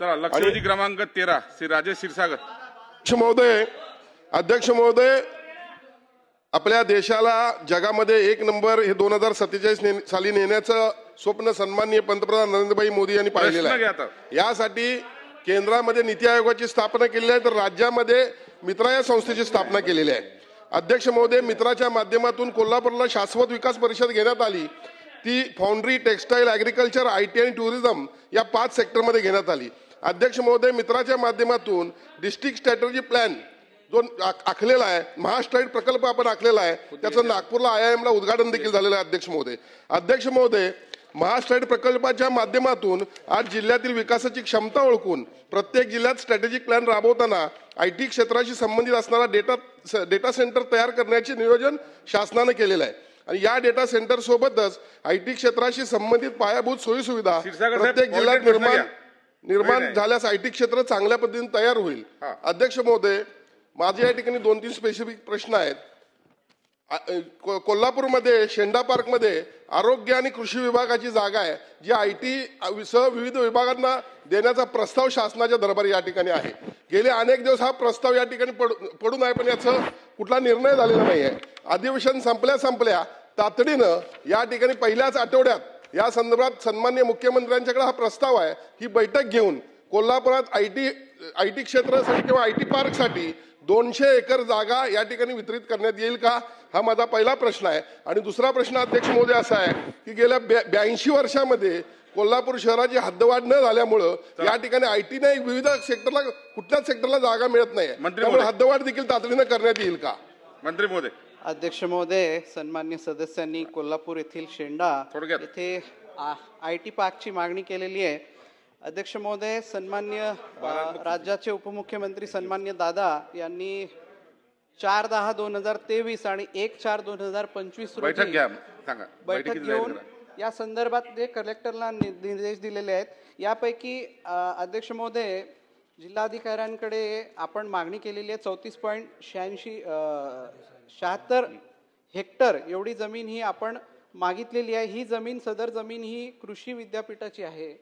चला लक्षवेधी क्रमांक तेरा श्री राजेश क्षीरसागर. अध्यक्ष महोदय अध्यक्ष महोदय आपल्या देशाला जगामध्ये एक नंबर हे दोन हजार सत्तेचाळीस साली नेण्याचं स्वप्न सन्माननीय पंतप्रधान नरेंद्रभाई मोदी यांनी पाहिलेलं प्रश्न घ्या आहे. यासाठी केंद्रामध्ये नीती आयोगाची स्थापना केलेली आहे तर राज्यामध्ये मित्रा या संस्थेची स्थापना केलेली आहे. अध्यक्ष महोदय मित्राच्या माध्यमातून कोल्हापूरला शाश्वत विकास परिषद घेण्यात आली. ती foundry textile agriculture I T आणि टुरिझम या पाच सेक्टरमध्ये घेण्यात आली. अध्यक्ष महोदय मित्राच्या माध्यमातून डिस्ट्रिक्ट स्ट्रॅटर्जी प्लॅन जो आख- आखलेला आहे महास्ट्राईट प्रकल्प आपण आखलेला आहे त्याचं नागपूरला आय आय एमला उद्घाटन देखील झालेलं आहे अध्यक्ष महोदय. अध्यक्ष महोदय महास्ट्राईट प्रकल्पाच्या माध्यमातून आज जिल्ह्यातील विकासाची क्षमता ओळखून प्रत्येक जिल्ह्यात स्ट्रॅटेजिक प्लॅन राबवताना आय टी क्षेत्राशी संबंधित असणारा डेटा डेटा सेंटर तयार करण्याचे नियोजन शासनानं केलेलं आहे. आणि या डेटा सेंटर सोबतच आय टी क्षेत्राशी संबंधित पायाभूत सोयीसुविधा क्षीरसागर साहेब, प्रत्येक जिल्ह्यात निर्माण. निर्माण. झाल्यास आय टी क्षेत्र चांगल्या पद्धतीने तयार होईल. अध्यक्ष महोदय माझे या ठिकाणी दोन तीन स्पेसिफिक प्रश्न आहेत कोल्हापूरमध्ये शेंडा पार्कमध्ये आरोग्य आणि कृषी विभागाची जागा आहे जी आय टी सह विविध विभागांना देण्याचा प्रस्ताव शासनाच्या दरबारी या ठिकाणी आहे गेले अनेक दिवस हा प्रस्ताव या ठिकाणी पडू पडून आहे पण याचा कुठला निर्णय झालेला नाही आहे अधिवेशन संपल्या संपल्या तातडीनं या ठिकाणी पहिल्याच आठवड्यात या संदर्भात सन्मान्य मुख्यमंत्र्यांच्याकडे हा प्रस्ताव आहे. ही बैठक घेऊन कोल्हापुरात आय टी आय टी क्षेत्रासाठी किंवा आय टी पार्कसाठी दोनशे एकर जागा या ठिकाणी वितरित करण्यात येईल का? हा माझा पहिला प्रश्न आहे. आणि दुसरा प्रश्न अध्यक्ष महोदय असा आहे की गेल्या ब्याऐंशी वर्षामध्ये कोल्हापूर शहराची हद्दवाढ न झाल्यामुळं या ठिकाणी आय टी नाही विविध सेक्टरला कुठल्याच सेक्टरला जागा मिळत नाही त्यामुळे. हद्दवाढ देखील तातडीनं करण्यात येईल का? मंत्री महोदय अध्यक्ष महोदय सन्मान्य सदस्यांनी कोल्हापूर येथील शेंडा. येथे आय टी पार्कची मागणी केलेली आहे अध्यक्ष महोदय सन्मान्य राज्याचे उपमुख्यमंत्री सन्मान्य दादा यांनी चार दहा दोन हजार तेवीस आणि एक चार दोन हजार पंचवीस बैठक घ्या सांगा बैठक घेऊन. या संदर्भात जे कलेक्टरला निर्देश दिलेले आहेत यापैकी अध्यक्ष महोदय जिल्हाधिकाऱ्यांकडे आपण मागणी केलेली आहे चौतीस पॉईंट शहाऐंशी शहात्तर हेक्टर एवढी जमीन ही आपण मागितलेली आहे. ही जमीन सदर जमीन ही कृषी विद्यापीठाची आहे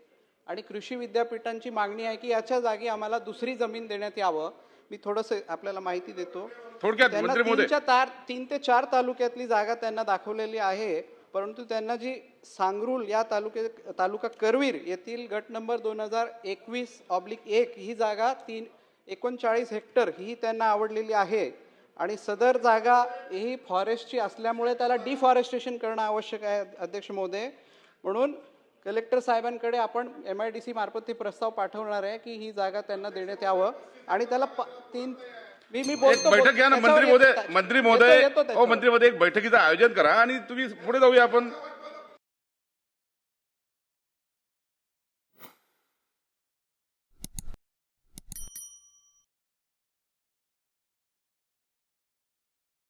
आणि कृषी विद्यापीठांची मागणी आहे की याच्या जागी आम्हाला दुसरी जमीन देण्यात यावं. मी थोडंसं आपल्याला माहिती देतो. थोडक्यात तार तीन ते चार तालुक्यातली जागा त्यांना दाखवलेली आहे. परंतु त्यांना जी सांगरूल या तालुक्या तालुका करवीर येथील गट नंबर दोन हजार एकवीस ऑब्लिक एक ही जागा तीन एकोणचाळीस हेक्टर ही त्यांना आवडलेली आहे. आणि सदर जागा ही फॉरेस्टची असल्यामुळे त्याला डिफॉरेस्टेशन करणं आवश्यक आहे अध्यक्ष महोदय. म्हणून कलेक्टर साहेबांकडे आपण एम आय डी सी मार्फत ते प्रस्ताव पाठवणार आहे की ही जागा त्यांना देण्यात यावं. आणि त्याला प- तीन मी मी एक बोलतो बैठक घ्या ना मंत्री महोदय मंत्री महोदय हो. मंत्री महोदय एक बैठकीचं आयोजन करा आणि तुम्ही पुढे जाऊया आपण.